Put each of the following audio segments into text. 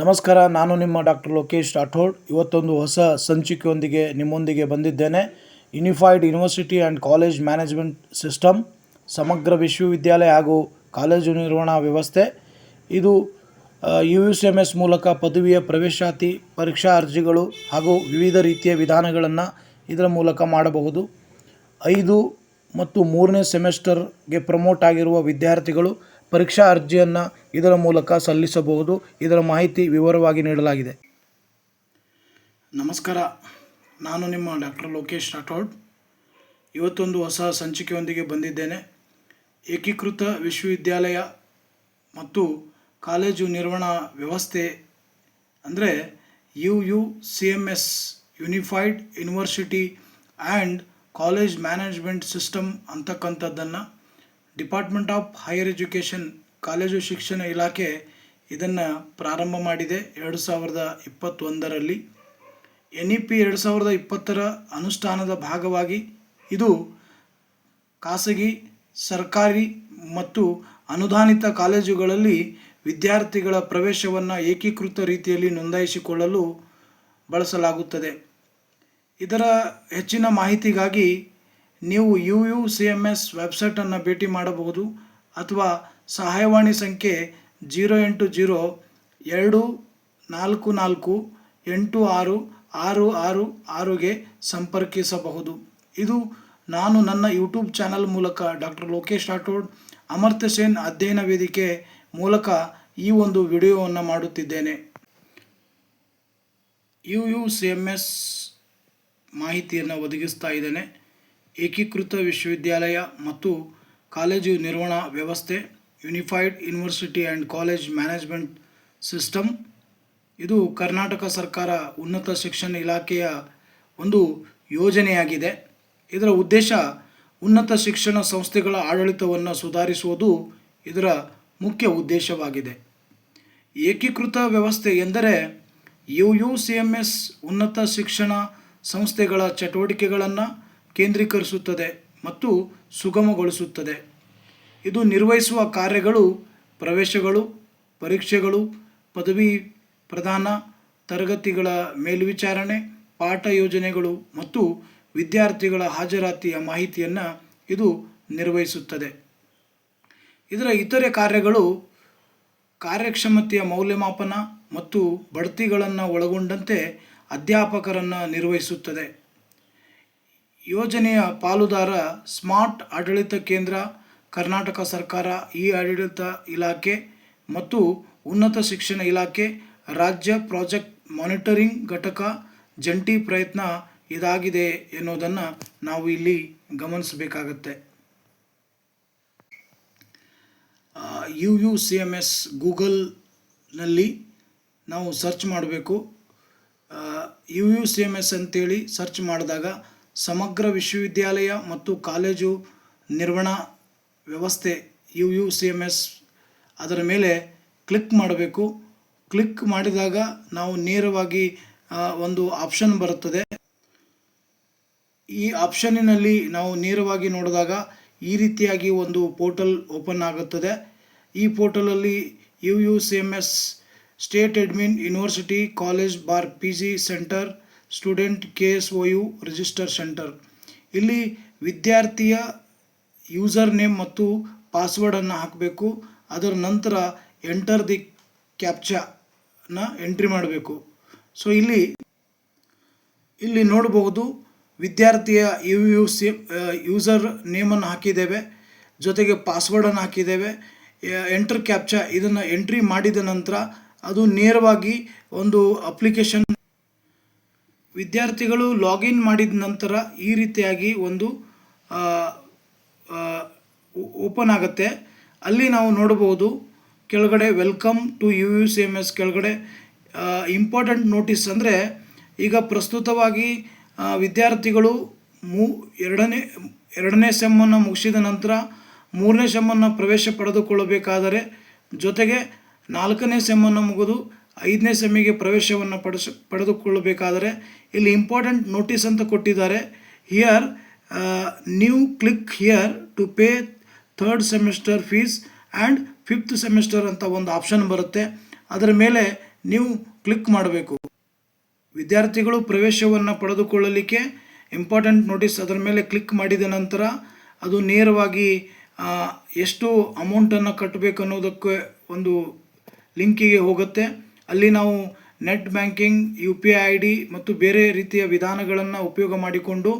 ನಮಸ್ಕಾರ, ನಾನು ನಿಮ್ಮ ಡಾಕ್ಟರ್ ಲೋಕೇಶ್ ರಾಠೋಡ್. ಇವತ್ತೊಂದು ಹೊಸ ಸಂಚಿಕೆಯೊಂದಿಗೆ ನಿಮ್ಮೊಂದಿಗೆ ಬಂದಿದ್ದೇನೆ. Unified university and college management system ಸಮಗ್ರ ವಿಶ್ವವಿದ್ಯಾಲಯ ಹಾಗೂ ಕಾಲೇಜು ನಿರ್ವಹಣಾ ವ್ಯವಸ್ಥೆ. ಇದು U U C M S ಮೂಲಕ ಪದವಿಯ ಪ್ರವೇಶಾತಿ, ಪರೀಕ್ಷಾ ಅರ್ಜಿಗಳು ಹಾಗೂ ವಿವಿಧ ರೀತಿಯ ವಿಧಾನಗಳನ್ನು ಇದರ ಮೂಲಕ ಮಾಡಬಹುದು. ಐದು ಮತ್ತು ಮೂರನೇ ಸೆಮೆಸ್ಟರ್ಗೆ ಪ್ರಮೋಟ್ ಆಗಿರುವ ವಿದ್ಯಾರ್ಥಿಗಳು ಪರೀಕ್ಷಾ ಅರ್ಜಿಯನ್ನು ಇದರ ಮೂಲಕ ಸಲ್ಲಿಸಬಹುದು. ಇದರ ಮಾಹಿತಿ ವಿವರವಾಗಿ ನೀಡಲಾಗಿದೆ. ನಮಸ್ಕಾರ. ನಾನು ನಿಮ್ಮ ಡಾಕ್ಟರ್ ಲೋಕೇಶ್ ರಾಠೋಡ್. ಇವತ್ತೊಂದು ಹೊಸ ಸಂಚಿಕೆಯೊಂದಿಗೆ ಬಂದಿದ್ದೇನೆ. ಏಕೀಕೃತ ವಿಶ್ವವಿದ್ಯಾಲಯ ಮತ್ತು ಕಾಲೇಜು ನಿರ್ವಹಣಾ ವ್ಯವಸ್ಥೆ ಅಂದರೆ U U C M S unified university and college management system ಅಂತಕ್ಕಂಥದ್ದನ್ನು department of higher education college ಶಿಕ್ಷಣ ಇಲಾಖೆ ಇದನ್ನು ಪ್ರಾರಂಭ ಮಾಡಿದೆ ಎರಡು ಸಾವಿರದ ಇಪ್ಪತ್ತೊಂದರಲ್ಲಿ. ಎನ್ ಇ ಪಿ ಎರಡು ಸಾವಿರದ ಇಪ್ಪತ್ತರ ಅನುಷ್ಠಾನದ ಭಾಗವಾಗಿ ಇದು ಖಾಸಗಿ, ಸರ್ಕಾರಿ ಮತ್ತು ಅನುದಾನಿತ ಕಾಲೇಜುಗಳಲ್ಲಿ ವಿದ್ಯಾರ್ಥಿಗಳ ಪ್ರವೇಶವನ್ನು ಏಕೀಕೃತ ರೀತಿಯಲ್ಲಿ ನೋಂದಾಯಿಸಿಕೊಳ್ಳಲು ಬಳಸಲಾಗುತ್ತದೆ. ಇದರ ಹೆಚ್ಚಿನ ಮಾಹಿತಿಗಾಗಿ ನೀವು U U C M S ವೆಬ್ಸೈಟನ್ನು ಭೇಟಿ ಮಾಡಬಹುದು ಅಥವಾ ಸಹಾಯವಾಣಿ ಸಂಖ್ಯೆ ಜೀರೋ ಎಂಟು ಜೀರೋ ಎರಡು ನಾಲ್ಕು ನಾಲ್ಕು ಎಂಟು ಆರು ಆರು ಆರು ಆರುಗೆ ಸಂಪರ್ಕಿಸಬಹುದು. ಇದು ನಾನು ನನ್ನ ಯೂಟ್ಯೂಬ್ ಚಾನಲ್ ಮೂಲಕ ಡಾಕ್ಟರ್ ಲೋಕೇಶ್ ರಾಠೋಡ್, ಅಮರ್ತ್ಯ ಸೇನ್ ಅಧ್ಯಯನ ವೇದಿಕೆ ಮೂಲಕ ಈ ಒಂದು ವಿಡಿಯೋವನ್ನು ಮಾಡುತ್ತಿದ್ದೇನೆ. U U C M S ಮಾಹಿತಿಯನ್ನು ಒದಗಿಸ್ತಾ ಇದ್ದೇನೆ. ಏಕೀಕೃತ ವಿಶ್ವವಿದ್ಯಾಲಯ ಮತ್ತು ಕಾಲೇಜು ನಿರ್ವಹಣಾ ವ್ಯವಸ್ಥೆ unified university and college management system ಇದು ಕರ್ನಾಟಕ ಸರ್ಕಾರ ಉನ್ನತ ಶಿಕ್ಷಣ ಇಲಾಖೆಯ ಒಂದು ಯೋಜನೆಯಾಗಿದೆ. ಇದರ ಉದ್ದೇಶ ಉನ್ನತ ಶಿಕ್ಷಣ ಸಂಸ್ಥೆಗಳ ಆಡಳಿತವನ್ನು ಸುಧಾರಿಸುವುದು ಇದರ ಮುಖ್ಯ ಉದ್ದೇಶವಾಗಿದೆ. ಏಕೀಕೃತ ವ್ಯವಸ್ಥೆ ಎಂದರೆ U U C M S ಉನ್ನತ ಶಿಕ್ಷಣ ಸಂಸ್ಥೆಗಳ ಚಟುವಟಿಕೆಗಳನ್ನು ಕೇಂದ್ರೀಕರಿಸುತ್ತದೆ ಮತ್ತು ಸುಗಮಗೊಳಿಸುತ್ತದೆ. ಇದು ನಿರ್ವಹಿಸುವ ಕಾರ್ಯಗಳು ಪ್ರವೇಶಗಳು, ಪರೀಕ್ಷೆಗಳು, ಪದವಿ ಪ್ರದಾನ, ತರಗತಿಗಳ ಮೇಲ್ವಿಚಾರಣೆ, ಪಾಠ ಯೋಜನೆಗಳು ಮತ್ತು ವಿದ್ಯಾರ್ಥಿಗಳ ಹಾಜರಾತಿಯ ಮಾಹಿತಿಯನ್ನು ಇದು ನಿರ್ವಹಿಸುತ್ತದೆ. ಇದರ ಇತರೆ ಕಾರ್ಯಗಳು ಕಾರ್ಯಕ್ಷಮತೆಯ ಮೌಲ್ಯಮಾಪನ ಮತ್ತು ಬಡ್ತಿಗಳನ್ನು ಒಳಗೊಂಡಂತೆ ಅಧ್ಯಾಪಕರನ್ನು ನಿರ್ವಹಿಸುತ್ತದೆ. ಯೋಜನೆಯ ಪಾಲುದಾರ ಸ್ಮಾರ್ಟ್ ಆಡಳಿತ ಕೇಂದ್ರ, ಕರ್ನಾಟಕ ಸರ್ಕಾರ ಇ ಆಡಳಿತ ಇಲಾಖೆ ಮತ್ತು ಉನ್ನತ ಶಿಕ್ಷಣ ಇಲಾಖೆ, ರಾಜ್ಯ ಪ್ರಾಜೆಕ್ಟ್ ಮಾನಿಟರಿಂಗ್ ಘಟಕ ಜಂಟಿ ಪ್ರಯತ್ನ ಇದಾಗಿದೆ ಎನ್ನುವುದನ್ನು ನಾವು ಇಲ್ಲಿ ಗಮನಿಸಬೇಕಾಗತ್ತೆ. U U C M S ಗೂಗಲ್ನಲ್ಲಿ ನಾವು ಸರ್ಚ್ ಮಾಡಬೇಕು. U U C M S ಅಂತೇಳಿ ಸರ್ಚ್ ಮಾಡಿದಾಗ ಸಮಗ್ರ ವಿಶ್ವವಿದ್ಯಾಲಯ ಮತ್ತು ಕಾಲೇಜು ನಿರ್ವಹಣಾ ವ್ಯವಸ್ಥೆ U U C M S ಅದರ ಮೇಲೆ ಕ್ಲಿಕ್ ಮಾಡಬೇಕು. ಕ್ಲಿಕ್ ಮಾಡಿದಾಗ ನಾವು ನೇರವಾಗಿ ಒಂದು ಆಪ್ಷನ್ ಬರುತ್ತದೆ. ಈ ಆಪ್ಷನ್ನಿನಲ್ಲಿ ನಾವು ನೇರವಾಗಿ ನೋಡಿದಾಗ ಈ ರೀತಿಯಾಗಿ ಒಂದು ಪೋರ್ಟಲ್ ಓಪನ್ ಆಗುತ್ತದೆ. ಈ ಪೋರ್ಟಲಲ್ಲಿ U U C M S state admin university college bar P G centre student K S O U register centre. ಇಲ್ಲಿ ವಿದ್ಯಾರ್ಥಿಯ ಯೂಸರ್ ನೇಮ್ ಮತ್ತು ಪಾಸ್ವರ್ಡನ್ನು ಹಾಕಬೇಕು. ಅದರ ನಂತರ ಎಂಟರ್ ದಿ ಕ್ಯಾಪ್ಚಾನ ಎಂಟ್ರಿ ಮಾಡಬೇಕು. ಸೊ ಇಲ್ಲಿ ಇಲ್ಲಿ ನೋಡಬಹುದು ವಿದ್ಯಾರ್ಥಿಯ ಯು ಯು ಸಿ ಯೂಸರ್ ನೇಮನ್ನು ಹಾಕಿದ್ದೇವೆ. ಜೊತೆಗೆ ಪಾಸ್ವರ್ಡನ್ನು ಹಾಕಿದ್ದೇವೆ. ಎಂಟರ್ ಕ್ಯಾಪ್ಚಾ ಇದನ್ನು ಎಂಟ್ರಿ ಮಾಡಿದ ನಂತರ ಅದು ನೇರವಾಗಿ ಒಂದು ಅಪ್ಲಿಕೇಶನ್ ವಿದ್ಯಾರ್ಥಿಗಳು ಲಾಗಿನ್ ಮಾಡಿದ ನಂತರ ಈ ರೀತಿಯಾಗಿ ಒಂದು ಓಪನ್ ಆಗುತ್ತೆ. ಅಲ್ಲಿ ನಾವು ನೋಡಬಹುದು, ಕೆಳಗಡೆ welcome to U U C M S ಕೆಳಗಡೆ ಇಂಪಾರ್ಟೆಂಟ್ ನೋಟಿಸ್ ಅಂದರೆ ಈಗ ಪ್ರಸ್ತುತವಾಗಿ ವಿದ್ಯಾರ್ಥಿಗಳು ಮೂ, ಎರಡನೇ ಎರಡನೇ ಸೆಮ್ಮನ್ನು ಮುಗಿಸಿದ ನಂತರ ಮೂರನೇ ಸೆಮ್ಮನ್ನು ಪ್ರವೇಶ ಪಡೆದುಕೊಳ್ಳಬೇಕಾದರೆ ಜೊತೆಗೆ ನಾಲ್ಕನೇ ಸೆಮ್ಮನ್ನು ಮುಗಿದು ಐದನೇ ಸೆಮ್ಮಿಗೆ ಪ್ರವೇಶವನ್ನು ಪಡಿಸ, ಪಡೆದುಕೊಳ್ಳಬೇಕಾದರೆ ಇಲ್ಲಿ ಇಂಪಾರ್ಟೆಂಟ್ ನೋಟಿಸ್ ಅಂತ ಕೊಟ್ಟಿದ್ದಾರೆ. Here new click here to pay third semester fees and fifth semester ಅಂತ ಒಂದು ಆಪ್ಷನ್ ಬರುತ್ತೆ. ಅದರ ಮೇಲೆ ನೀವು ಕ್ಲಿಕ್ ಮಾಡಬೇಕು. ವಿದ್ಯಾರ್ಥಿಗಳು ಪ್ರವೇಶವನ್ನು ಪಡೆದುಕೊಳ್ಳಲಿಕ್ಕೆ ಇಂಪಾರ್ಟೆಂಟ್ ನೋಟಿಸ್ ಅದರ ಮೇಲೆ ಕ್ಲಿಕ್ ಮಾಡಿದ ನಂತರ ಅದು ನೇರವಾಗಿ ಎಷ್ಟು ಅಮೌಂಟನ್ನು ಕಟ್ಟಬೇಕು ಅನ್ನೋದಕ್ಕೆ ಒಂದು ಲಿಂಕಿಗೆ ಹೋಗುತ್ತೆ. ಅಲ್ಲಿ ನಾವು net banking, U P I I D ಮತ್ತು ಬೇರೆ ರೀತಿಯ ವಿಧಾನಗಳನ್ನು ಉಪಯೋಗ ಮಾಡಿಕೊಂಡು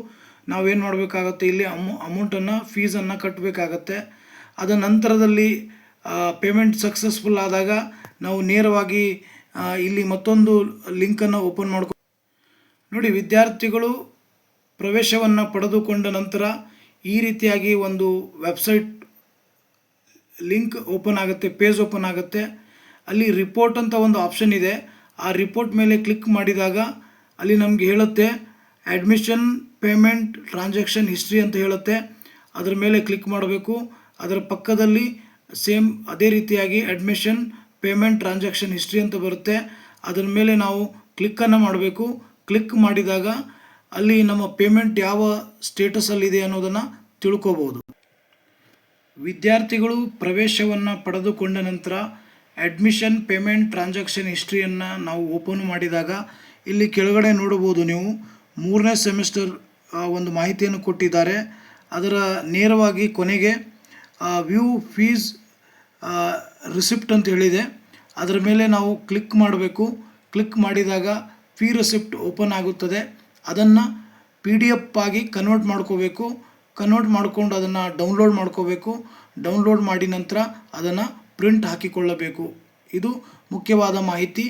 ನಾವೇನು ಮಾಡಬೇಕಾಗತ್ತೆ, ಇಲ್ಲಿ ಅಮೌ, ಅಮೌಂಟನ್ನು, ಫೀಸನ್ನು ಕಟ್ಟಬೇಕಾಗತ್ತೆ ಅದ ನಂತರದಲ್ಲಿ ಪೇಮೆಂಟ್ ಸಕ್ಸಸ್ಫುಲ್ ಆದಾಗ ನಾವು ನೇರವಾಗಿ ಇಲ್ಲಿ ಮತ್ತೊಂದು ಲಿಂಕನ್ನು ಓಪನ್ ಮಾಡ್ಕೊ, ನೋಡಿ ವಿದ್ಯಾರ್ಥಿಗಳು ಪ್ರವೇಶವನ್ನು ಪಡೆದುಕೊಂಡ ನಂತರ ಈ ರೀತಿಯಾಗಿ ಒಂದು ವೆಬ್ಸೈಟ್ ಲಿಂಕ್ ಓಪನ್ ಆಗುತ್ತೆ, ಪೇಜ್ ಓಪನ್ ಆಗುತ್ತೆ. ಅಲ್ಲಿ ರಿಪೋರ್ಟ್ ಅಂತ ಒಂದು ಆಪ್ಷನ್ ಇದೆ. ಆ ರಿಪೋರ್ಟ್ ಮೇಲೆ ಕ್ಲಿಕ್ ಮಾಡಿದಾಗ ಅಲ್ಲಿ ನಮಗೆ ಹೇಳುತ್ತೆ ಅಡ್ಮಿಷನ್ ಪೇಮೆಂಟ್ ಟ್ರಾನ್ಸಾಕ್ಷನ್ ಹಿಸ್ಟ್ರಿ ಅಂತ ಹೇಳುತ್ತೆ. ಅದರ ಮೇಲೆ ಕ್ಲಿಕ್ ಮಾಡಬೇಕು. ಅದರ ಪಕ್ಕದಲ್ಲಿ ಸೇಮ್ ಅದೇ ರೀತಿಯಾಗಿ ಅಡ್ಮಿಷನ್ ಪೇಮೆಂಟ್ ಟ್ರಾನ್ಸಾಕ್ಷನ್ ಹಿಸ್ಟ್ರಿ ಅಂತ ಬರುತ್ತೆ. ಅದರ ಮೇಲೆ ನಾವು ಕ್ಲಿಕ್ಕನ್ನು ಮಾಡಬೇಕು. ಕ್ಲಿಕ್ ಮಾಡಿದಾಗ ಅಲ್ಲಿ ನಮ್ಮ ಪೇಮೆಂಟ್ ಯಾವ ಸ್ಟೇಟಸಲ್ಲಿದೆ ಅನ್ನೋದನ್ನು ತಿಳ್ಕೋಬೋದು. ವಿದ್ಯಾರ್ಥಿಗಳು ಪ್ರವೇಶವನ್ನು ಪಡೆದುಕೊಂಡ ನಂತರ ಅಡ್ಮಿಷನ್ ಪೇಮೆಂಟ್ ಟ್ರಾನ್ಸಾಕ್ಷನ್ ಹಿಸ್ಟ್ರಿಯನ್ನು ನಾವು ಓಪನ್ ಮಾಡಿದಾಗ ಇಲ್ಲಿ ಕೆಳಗಡೆ ನೋಡಬಹುದು ನೀವು. ಮೂರನೇ ಸೆಮಿಸ್ಟರ್ ಒಂದು ಮಾಹಿತಿಯನ್ನು ಕೊಟ್ಟಿದ್ದಾರೆ. ಅದರ ನೇರವಾಗಿ ಕೊನೆಗೆ ವ್ಯೂ ಫೀಸ್ ರಿಸಿಪ್ಟ್ ಅಂತ ಹೇಳಿದೆ. ಅದರ ಮೇಲೆ ನಾವು ಕ್ಲಿಕ್ ಮಾಡಬೇಕು. ಕ್ಲಿಕ್ ಮಾಡಿದಾಗ ಫೀ ರಿಸಿಪ್ಟ್ ಓಪನ್ ಆಗುತ್ತದೆ. ಅದನ್ನು ಪಿ ಡಿ ಎಫ್ ಆಗಿ ಕನ್ವರ್ಟ್ ಮಾಡ್ಕೋಬೇಕು. ಕನ್ವರ್ಟ್ ಮಾಡಿಕೊಂಡು ಅದನ್ನು ಡೌನ್ಲೋಡ್ ಮಾಡ್ಕೋಬೇಕು. ಡೌನ್ಲೋಡ್ ಮಾಡಿ ನಂತರ ಅದನ್ನು ಪ್ರಿಂಟ್ ಹಾಕಿಕೊಳ್ಳಬೇಕು. ಇದು ಮುಖ್ಯವಾದ ಮಾಹಿತಿ.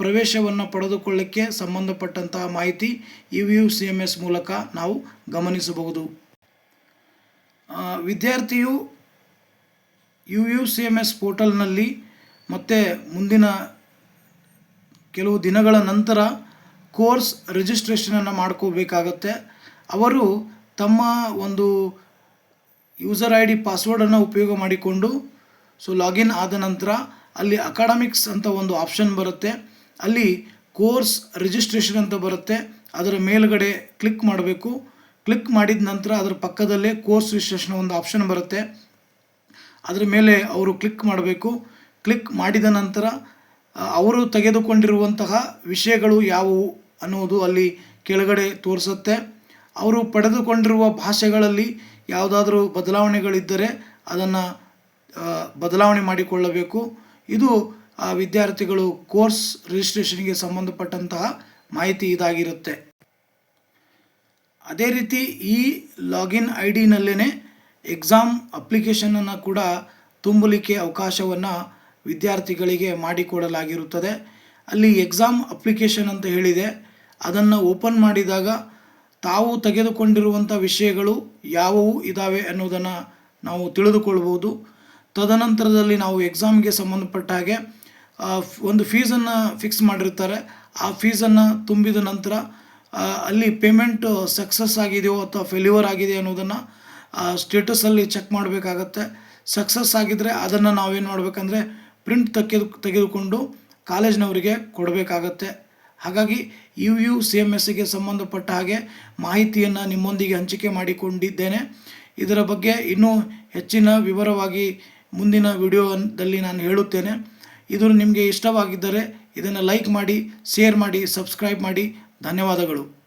ಪ್ರವೇಶವನ್ನು ಪಡೆದುಕೊಳ್ಳಕ್ಕೆ ಸಂಬಂಧಪಟ್ಟಂತಹ ಮಾಹಿತಿ U U C M S ಮೂಲಕ ನಾವು ಗಮನಿಸಬಹುದು. ವಿದ್ಯಾರ್ಥಿಯು U U C M S ಪೋರ್ಟಲ್ನಲ್ಲಿ ಮತ್ತೆ ಮುಂದಿನ ಕೆಲವು ದಿನಗಳ ನಂತರ ಕೋರ್ಸ್ ರಿಜಿಸ್ಟ್ರೇಷನನ್ನು ಮಾಡ್ಕೋಬೇಕಾಗತ್ತೆ. ಅವರು ತಮ್ಮ ಒಂದು ಯೂಸರ್ ಐ ಡಿ ಪಾಸ್ವರ್ಡನ್ನು ಉಪಯೋಗ ಮಾಡಿಕೊಂಡು ಸೊ ಲಾಗಿನ್ ಆದ ನಂತರ ಅಲ್ಲಿ ಅಕಾಡೆಮಿಕ್ಸ್ ಅಂತ ಒಂದು ಆಪ್ಷನ್ ಬರುತ್ತೆ. ಅಲ್ಲಿ ಕೋರ್ಸ್ ರಿಜಿಸ್ಟ್ರೇಷನ್ ಅಂತ ಬರುತ್ತೆ. ಅದರ ಮೇಲುಗಡೆ ಕ್ಲಿಕ್ ಮಾಡಬೇಕು. ಕ್ಲಿಕ್ ಮಾಡಿದ ನಂತರ ಅದರ ಪಕ್ಕದಲ್ಲೇ ಕೋರ್ಸ್ ರಿಜಿಸ್ಟ್ರೇಷನ್ ಒಂದು ಆಪ್ಷನ್ ಬರುತ್ತೆ. ಅದರ ಮೇಲೆ ಅವರು ಕ್ಲಿಕ್ ಮಾಡಬೇಕು. ಕ್ಲಿಕ್ ಮಾಡಿದ ನಂತರ ಅವರು ತೆಗೆದುಕೊಂಡಿರುವಂತಹ ವಿಷಯಗಳು ಯಾವುವು ಅನ್ನುವುದು ಅಲ್ಲಿ ಕೆಳಗಡೆ ತೋರಿಸುತ್ತೆ. ಅವರು ಪಡೆದುಕೊಂಡಿರುವ ಭಾಷೆಗಳಲ್ಲಿ ಯಾವುದಾದ್ರೂ ಬದಲಾವಣೆಗಳಿದ್ದರೆ ಅದನ್ನು ಬದಲಾವಣೆ ಮಾಡಿಕೊಳ್ಳಬೇಕು. ಇದು ಆ ವಿದ್ಯಾರ್ಥಿಗಳು ಕೋರ್ಸ್ ರಿಜಿಸ್ಟ್ರೇಷನ್ಗೆ ಸಂಬಂಧಪಟ್ಟಂತಹ ಮಾಹಿತಿ ಇದಾಗಿರುತ್ತೆ. ಅದೇ ರೀತಿ ಈ ಲಾಗಿನ್ ಐ ಡಿನಲ್ಲೇ ಎಕ್ಸಾಮ್ ಅಪ್ಲಿಕೇಶನನ್ನು ಕೂಡ ತುಂಬಲಿಕ್ಕೆ ಅವಕಾಶವನ್ನು ವಿದ್ಯಾರ್ಥಿಗಳಿಗೆ ಮಾಡಿಕೊಡಲಾಗಿರುತ್ತದೆ. ಅಲ್ಲಿ ಎಕ್ಸಾಮ್ ಅಪ್ಲಿಕೇಶನ್ ಅಂತ ಹೇಳಿದೆ. ಅದನ್ನು ಓಪನ್ ಮಾಡಿದಾಗ ತಾವು ತೆಗೆದುಕೊಂಡಿರುವಂಥ ವಿಷಯಗಳು ಯಾವುವು ಇದ್ದಾವೆ ಅನ್ನೋದನ್ನು ನಾವು ತಿಳಿದುಕೊಳ್ಬೋದು. ತದನಂತರದಲ್ಲಿ ನಾವು ಎಕ್ಸಾಮ್ಗೆ ಸಂಬಂಧಪಟ್ಟ ಹಾಗೆ ಒಂದು ಫೀಸನ್ನು ಫಿಕ್ಸ್ ಮಾಡಿರ್ತಾರೆ. ಆ ಫೀಸನ್ನು ತುಂಬಿದ ನಂತರ ಅಲ್ಲಿ ಪೇಮೆಂಟ್ ಸಕ್ಸಸ್ ಆಗಿದೆಯೋ ಅಥವಾ ಫೇಲ್ಯೂರ್ ಆಗಿದೆ ಅನ್ನೋದನ್ನು ಸ್ಟೇಟಸಲ್ಲಿ ಚೆಕ್ ಮಾಡಬೇಕಾಗತ್ತೆ. ಸಕ್ಸಸ್ ಆಗಿದ್ದರೆ ಅದನ್ನು ನಾವೇನು ಮಾಡಬೇಕಂದ್ರೆ ಪ್ರಿಂಟ್ ತೆಗೆದು, ತೆಗೆದುಕೊಂಡು ಕಾಲೇಜ್ನವರಿಗೆ ಕೊಡಬೇಕಾಗತ್ತೆ. ಹಾಗಾಗಿ ಯು ಯು ಸಿ ಎಂ ಎಸ್ಸಿಗೆ ಸಂಬಂಧಪಟ್ಟ ಹಾಗೆ ಮಾಹಿತಿಯನ್ನು ನಿಮ್ಮೊಂದಿಗೆ ಹಂಚಿಕೆ ಮಾಡಿಕೊಂಡಿದ್ದೇನೆ. ಇದರ ಬಗ್ಗೆ ಇನ್ನೂ ಹೆಚ್ಚಿನ ವಿವರವಾಗಿ ಮುಂದಿನ ವಿಡಿಯೋದಲ್ಲಿ ನಾನು ಹೇಳುತ್ತೇನೆ. ಇದು ನಿಮಗೆ ಇಷ್ಟವಾಗಿದ್ದರೆ ಇದನ್ನು ಲೈಕ್ ಮಾಡಿ ಶೇರ್ ಮಾಡಿ ಸಬ್ಸ್ಕ್ರೈಬ್ ಮಾಡಿ. ಧನ್ಯವಾದಗಳು.